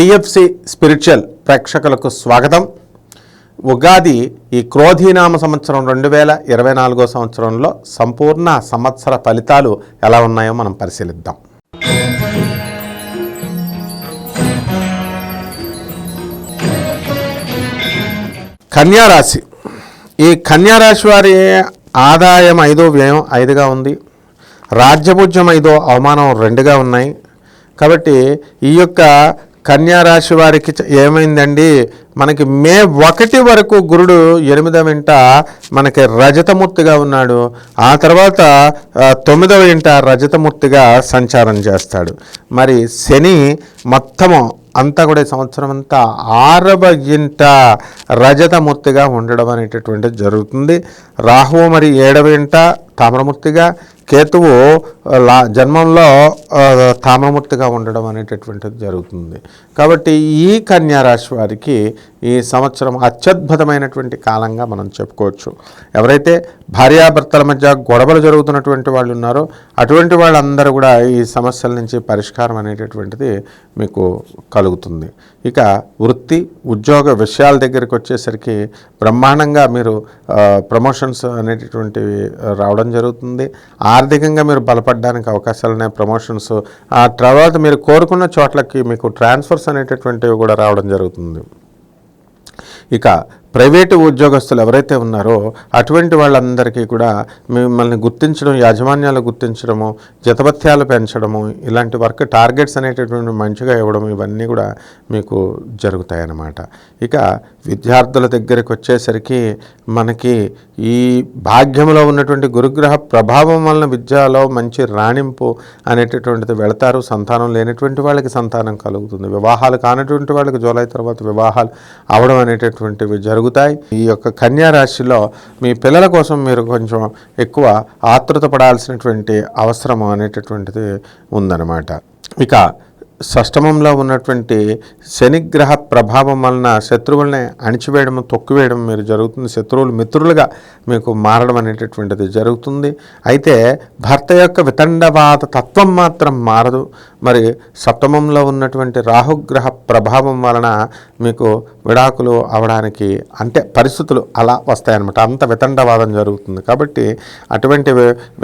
TFC spiritual ప్రేక్షకులకు స్వాగతం. ఉగాది ఈ క్రోధీనామ సంవత్సరం రెండు వేల ఇరవై నాలుగో సంవత్సరంలో సంపూర్ణ సంవత్సర ఫలితాలు ఎలా ఉన్నాయో మనం పరిశీలిద్దాం. కన్యారాశి. ఈ కన్యారాశి వారి ఆదాయం ఐదో వ్యయం ఐదుగా ఉంది. రాజ్యభుజ్యం ఐదో అవమానం రెండుగా ఉన్నాయి. కాబట్టి ఈ యొక్క కన్యారాశి వారికి ఏమైందండి? మనకి మే ఒకటి వరకు గురుడు ఎనిమిదవ ఇంట మనకి రజతమూర్తిగా ఉన్నాడు. ఆ తర్వాత తొమ్మిదవ ఇంట రజతమూర్తిగా సంచారం చేస్తాడు. మరి శని మొత్తము అంతా కూడా సంవత్సరం అంతా ఆరవ ఇంట రజతమూర్తిగా ఉండడం అనేటటువంటిది జరుగుతుంది. రాహువు మరి ఏడవ ఇంట తామ్రమూర్తిగా కేతువు లా జన్మంలో ఆ, ఉండడం అనేటటువంటిది జరుగుతుంది. కాబట్టి ఈ కన్యారాశి వారికి ఈ సంవత్సరం అత్యద్భుతమైనటువంటి కాలంగా మనం చెప్పుకోవచ్చు. ఎవరైతే భార్యాభర్తల మధ్య గొడవలు జరుగుతున్నటువంటి వాళ్ళు ఉన్నారో అటువంటి వాళ్ళందరూ కూడా ఈ సమస్యల నుంచి పరిష్కారం అనేటటువంటిది మీకు కలుగుతుంది. ఇక వృత్తి ఉద్యోగ విషయాల దగ్గరికి వచ్చేసరికి బ్రహ్మాండంగా మీరు ప్రమోషన్స్ అనేటటువంటివి రావడం జరుగుతుంది. ఆర్థికంగా మీరు బలపడడానికి అవకాశాలు ఉన్నాయి ప్రమోషన్స్ ఆ తర్వాత మీరు కోరుకున్న చోట్లకి మీకు ట్రాన్స్ఫర్స్ అనేటటువంటివి కూడా రావడం జరుగుతుంది. ఇక ప్రైవేటు ఉద్యోగస్తులు ఎవరైతే ఉన్నారో అటువంటి వాళ్ళందరికీ కూడా మిమ్మల్ని గుర్తించడం యాజమాన్యాలు గుర్తించడము జతభత్యాలు పెంచడము ఇలాంటి వర్క్ టార్గెట్స్ అనేటటువంటి మంచిగా ఇవ్వడం ఇవన్నీ కూడా మీకు జరుగుతాయి అన్నమాట ఇక విద్యార్థుల దగ్గరికి వచ్చేసరికి మనకి ఈ భాగ్యంలో ఉన్నటువంటి గురుగ్రహ ప్రభావం వలన విద్యలో మంచి రాణింపు అనేటటువంటిది వెళతారు. సంతానం లేనటువంటి వాళ్ళకి సంతానం కలుగుతుంది. వివాహాలు కానటువంటి వాళ్ళకి జూలై తర్వాత వివాహాలు అవడం అనేటటువంటివి జరుగుతాయి. ఈ యొక్క కన్యా రాశిలో మీ పిల్లల కోసం మీరు కొంచెం ఎక్కువ ఆతృత పడాల్సినటువంటి అవసరం అనేటటువంటిది ఉందన్నమాట. ఇక షష్టమంలో ఉన్నటువంటి శనిగ్రహ ప్రభావం వలన శత్రువుల్ని అణిచివేయడం తొక్కివేయడం మీరు జరుగుతుంది. శత్రువులు మిత్రులుగా మీకు మారడం అనేటటువంటిది జరుగుతుంది. అయితే భర్త యొక్క వితండవాద తత్వం మాత్రం మారదు. మరి సప్తమంలో ఉన్నటువంటి రాహుగ్రహ ప్రభావం వలన మీకు విడాకులు అవడానికి అంటే పరిస్థితులు అలా వస్తాయన్నమాట. అంత వితండవాదం జరుగుతుంది. కాబట్టి అటువంటి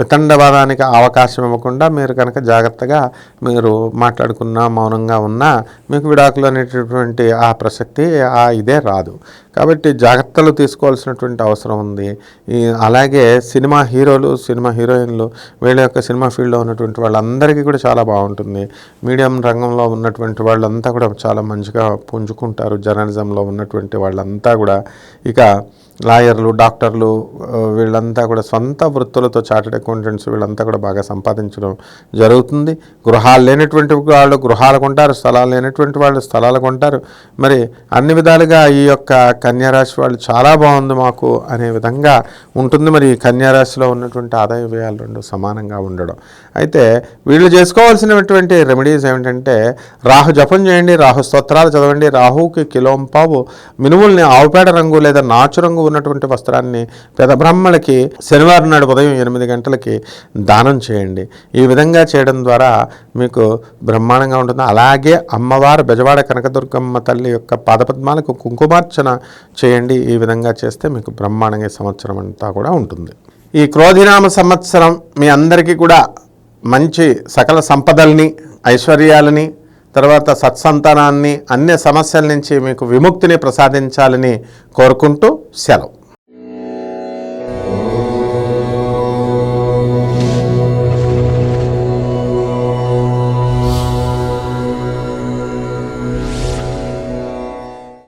వితండవాదానికి అవకాశం ఇవ్వకుండా మీరు కనుక జాగ్రత్తగా మీరు మాట్లాడుకున్న మౌనంగా ఉన్నా మీకు విడాకులు అనేటటువంటి ఆ ప్రసక్తి ఆ ఇదే రాదు. కాబట్టి జాగ్రత్తలు తీసుకోవాల్సినటువంటి అవసరం ఉంది. ఈ అలాగే సినిమా హీరోలు సినిమా హీరోయిన్లు వీళ్ళ యొక్క సినిమా ఫీల్డ్లో ఉన్నటువంటి వాళ్ళందరికీ కూడా చాలా బాగుంటుంది. మీడియం రంగంలో ఉన్నటువంటి వాళ్ళంతా కూడా చాలా మంచిగా పుంజుకుంటారు. జర్నలిజంలో ఉన్నటువంటి వాళ్ళంతా కూడా. ఇక లాయర్లు డాక్టర్లు వీళ్ళంతా కూడా సొంత వృత్తులతో చార్టెడ్ అకౌంటెంట్స్ వీళ్ళంతా కూడా బాగా సంపాదించడం జరుగుతుంది. గృహాలు లేనటువంటి వాళ్ళు గృహ గృహాలు కొంటారు స్థలాలు లేనటువంటి వాళ్ళు స్థలాలు కొంటారు. మరి అన్ని విధాలుగా ఈ యొక్క కన్యారాశి వాళ్ళు చాలా బాగుంది మాకు అనే విధంగా ఉంటుంది మరి ఈ కన్యారాశిలో ఉన్నటువంటి ఆదాయ వ్యయాలు రెండు సమానంగా ఉండడం. అయితే వీళ్ళు చేసుకోవాల్సినటువంటి రెమెడీస్ ఏమిటంటే రాహు జపం చేయండి రాహు స్తోత్రాలు చదవండి రాహుకి కిలోంపావు మినుముల్ని ఆవుపేడ రంగు లేదా నాచు రంగు ఉన్నటువంటి వస్త్రాన్ని పెద బ్రహ్మలకి శనివారం నాడు ఉదయం ఎనిమిది గంటలకి దానం చేయండి. ఈ విధంగా చేయడం ద్వారా మీకు బ్రహ్మాండంగా ఉంటుంది? అలాగే అమ్మవారు బెజవాడ కనకదుర్గమ్మ తల్లి యొక్క పాదపద్మాలకు కుంకుమార్చన చేయండి. ఈ విధంగా చేస్తే మీకు బ్రహ్మాండంగా సంవత్సరం అంతా కూడా ఉంటుంది. ఈ క్రోధినామ సంవత్సరం మీ అందరికీ కూడా మంచి సకల సంపదల్ని ఐశ్వర్యాలని తర్వాత సత్సంతానాన్ని అన్ని సమస్యల నుంచి మీకు విముక్తిని ప్రసాదించాలని కోరుకుంటూ సెలవు.